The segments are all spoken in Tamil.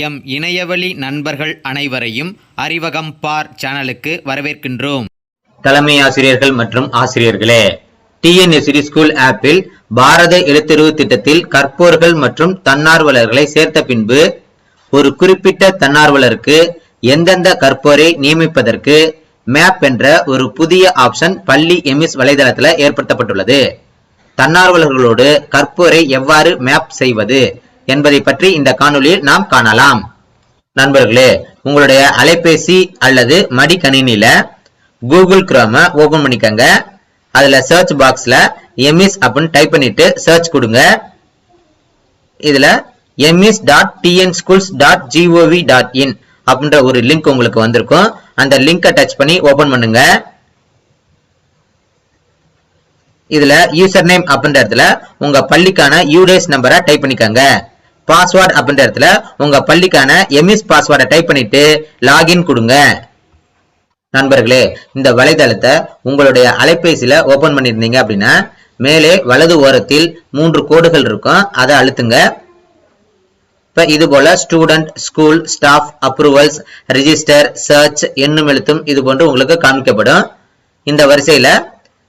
எம் இணையவழி நண்பர்கள் அனைவரையும் அறிவகம் பார் சேனலுக்கு வரவேற்கின்றோம். தலைமை ஆசிரியர்கள் மற்றும் ஆசிரியர்களே டிஎன்எஸ்டி ஸ்கூல் ஆப்பில் பாரத எழுத்தறிவு திட்டத்தில் கற்போர்கள் மற்றும் தன்னார்வலர்களை சேர்த்த பின்பு ஒரு குறிப்பிட்ட தன்னார்வலருக்கு எந்தெந்த கற்போரை நியமிப்பதற்கு மேப் என்ற ஒரு புதிய ஆப்ஷன் பள்ளி எமிஸ் வலைதளத்தில் ஏற்படுத்தப்பட்டுள்ளது. தன்னார்வலர்களோடு கற்போரை எவ்வாறு மேப் செய்வது என்பதை பற்றி இந்த காணொலியில் நாம் காணலாம். நண்பர்களே உங்களுடைய அலைபேசி அல்லது மடிக்கணினியில கூகுள் குரோம ஓபன் பண்ணிக்கங்க. அதுல சர்ச் பாக்ஸ்ல எம்இஸ் அப்படின்னு டைப் பண்ணிட்டு சர்ச் கொடுங்க. இதுல EMIS dot TN schools dot gov dot in அப்படின்ற ஒரு லிங்க் உங்களுக்கு வந்திருக்கும். அந்த லிங்கை டச் பண்ணி ஓபன் பண்ணுங்க. இதுல யூசர் நேம் அப்படின்ற இடத்துல உங்க பள்ளிக்கான யூடேஸ் நம்பரை டைப் பண்ணிக்கங்க. பாஸ்வேர்டு அப்படின்ற இடத்துல உங்க பள்ளிக்கான எம்இஸ் பாஸ்வேர்டை டைப் பண்ணிட்டு லாகின் கொடுங்க. நண்பர்களே இந்த வலைதளத்தை உங்களுடைய அலைபேசியில ஓபன் பண்ணியிருந்தீங்க அப்படின்னா மேலே வலது ஓரத்தில் மூன்று கோடுகள் இருக்கும். அதை அழுத்துங்க. இப்ப இது போல student school staff approvals register search என்னும் எழுத்தும் இது போன்று உங்களுக்கு காமிக்கப்படும் இந்த வரிசையில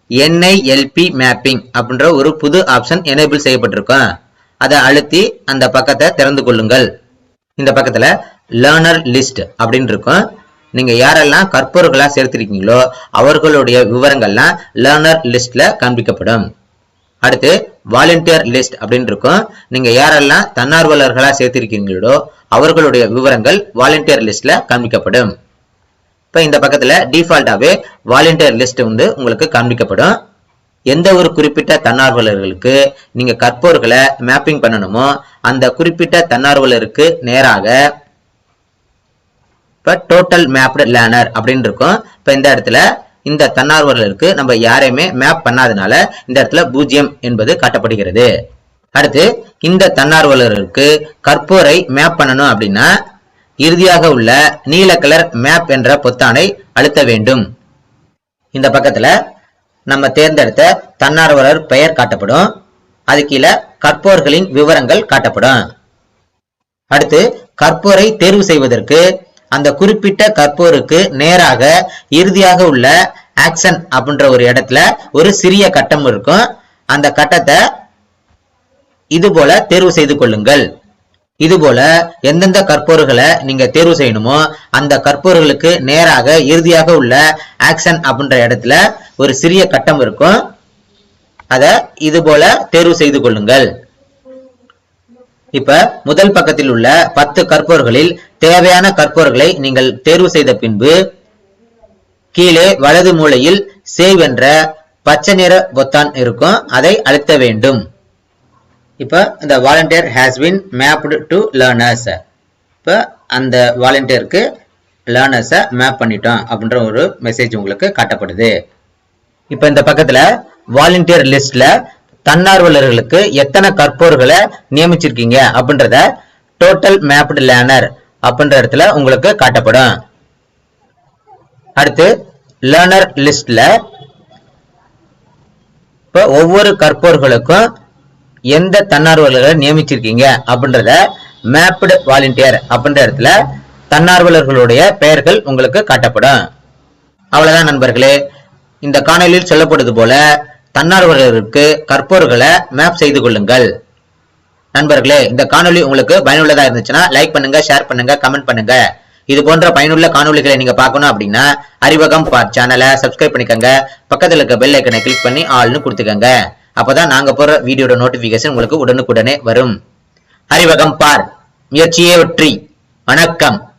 என்ஐஎல்பி மேப்பிங் அப்படின்ற ஒரு புது ஆப்ஷன் எனேபிள் செய்யப்பட்டிருக்கும். அதை அழுத்தி அந்த பக்கத்தை திறந்து கொள்ளுங்கள். இந்த பக்கத்துல லேர்னர் லிஸ்ட் அப்படின்னு இருக்கும். நீங்க யாரெல்லாம் கற்போர்களா சேர்த்திருக்கீங்களோ அவர்களுடைய விவரங்கள்லாம் லேர்னர் லிஸ்ட்ல காண்பிக்கப்படும். அடுத்து வாலண்டியர் லிஸ்ட் அப்படின்னு இருக்கும். நீங்க யாரெல்லாம் தன்னார்வலர்களா சேர்த்திருக்கீங்களோ அவர்களுடைய விவரங்கள் வாலண்டியர் லிஸ்ட்ல காண்பிக்கப்படும். இப்ப இந்த பக்கத்துல டிஃபால்ட்டாவே வாலண்டியர் லிஸ்ட் வந்து உங்களுக்கு காண்பிக்கப்படும். எந்த ஒரு குறிப்பிட்ட தன்னார்வலர்களுக்கு நீங்க கற்போர்களை மேப்பிங் பண்ணணுமோ அந்த குறிப்பிட்ட தன்னார்வலருக்கு நேராக இப்போ டோட்டல் மேப்டு லேனர் அப்படின்னு இருக்கும். இப்போ இந்த இடத்துல இந்த தன்னார்வலருக்கு நம்ம யாரையுமே மேப் பண்ணாதனால இந்த இடத்துல பூஜ்ஜியம் என்பது காட்டப்படுகிறது. அடுத்து இந்த தன்னார்வலருக்கு கற்போரை மேப் பண்ணணும் அப்படின்னா இறுதியாக உள்ள நீல கலர் மேப் என்ற பொத்தானை அழுத்த வேண்டும். இந்த பக்கத்துல நம்ம தேர்ந்தெடுத்த தன்னார்வலர் பெயர் காட்டப்படும். அது கீழே கற்போர்களின் விவரங்கள் காட்டப்படும். அடுத்து கற்போரை தேர்வு செய்வதற்கு அந்த குறிப்பிட்ட கற்போருக்கு நேராக இறுதியாக உள்ள ஆக்சன் அப்படின்ற ஒரு இடத்துல ஒரு சிறிய கட்டம் இருக்கும். அந்த கட்டத்தை இது போல தேர்வு செய்து கொள்ளுங்கள். இது போல எந்தெந்த கற்போர்களை நீங்க தேர்வு செய்யணுமோ அந்த கற்போர்களுக்கு நேராக இறுதியாக உள்ள ஆக்ஷன் அப்படின்ற இடத்துல ஒரு சிறிய கட்டம் இருக்கும். அதை இது போல தேர்வு செய்து கொள்ளுங்கள். இப்ப முதல் பக்கத்தில் உள்ள பத்து கற்போர்களில் தேவையான கற்போர்களை நீங்கள் தேர்வு செய்த பின்பு கீழே வலது மூலையில் சேவ் என்ற பச்சை நிற பொத்தான் இருக்கும். அதை அழுத்த வேண்டும். இப்போ இந்த volunteer has been mapped to learners இப்போ அந்த வாலண்டியருக்கு லேர்னர்ஸை மேப் பண்ணிட்டோம் அப்படின்ற ஒரு மெசேஜ் உங்களுக்கு காட்டப்படுது. இப்போ இந்த பக்கத்தில் வாலண்டியர் லிஸ்ட்டில் தன்னார்வலர்களுக்கு எத்தனை கற்போர்களை நியமிச்சிருக்கீங்க அப்படின்றத டோட்டல் மேப்டு லேர்னர் அப்படின்ற இடத்துல உங்களுக்கு காட்டப்படும். அடுத்து லேர்னர் லிஸ்டில் இப்போ ஒவ்வொரு கற்போர்களுக்கும் எந்த தன்னார்வலர்களை நியமிச்சிருக்கீங்க அப்படின்றத மேப்டு வாலண்டியர் அப்படின்ற இடத்துல தன்னார்வலர்களுடைய பெயர்கள் உங்களுக்கு காட்டப்படும். அவ்வளவுதான் நண்பர்களே. இந்த காணொலியில் சொல்லப்படுவது போல தன்னார்வலர்களுக்கு கற்போர்களை மேப் செய்து கொள்ளுங்கள். நண்பர்களே இந்த காணொலி உங்களுக்கு பயனுள்ளதா இருந்துச்சுன்னா லைக் பண்ணுங்க ஷேர் பண்ணுங்க கமெண்ட் பண்ணுங்க. இது போன்ற பயனுள்ள காணொளிகளை நீங்க பார்க்கணும் அப்படின்னா அறிவகம் சேனலை சப்ஸ்கிரைப் பண்ணிக்கோங்க. பக்கத்தில் இருக்க பெல் ஐக்கனை கிளிக் பண்ணி ஆள்னு கொடுத்துக்கோங்க. அப்பதான் நாங்க போற வீடியோட நோட்டிபிகேஷன் உங்களுக்கு உடனுக்குடனே வரும். அறிவகம் பார். முயற்சியே வெற்றி. வணக்கம்.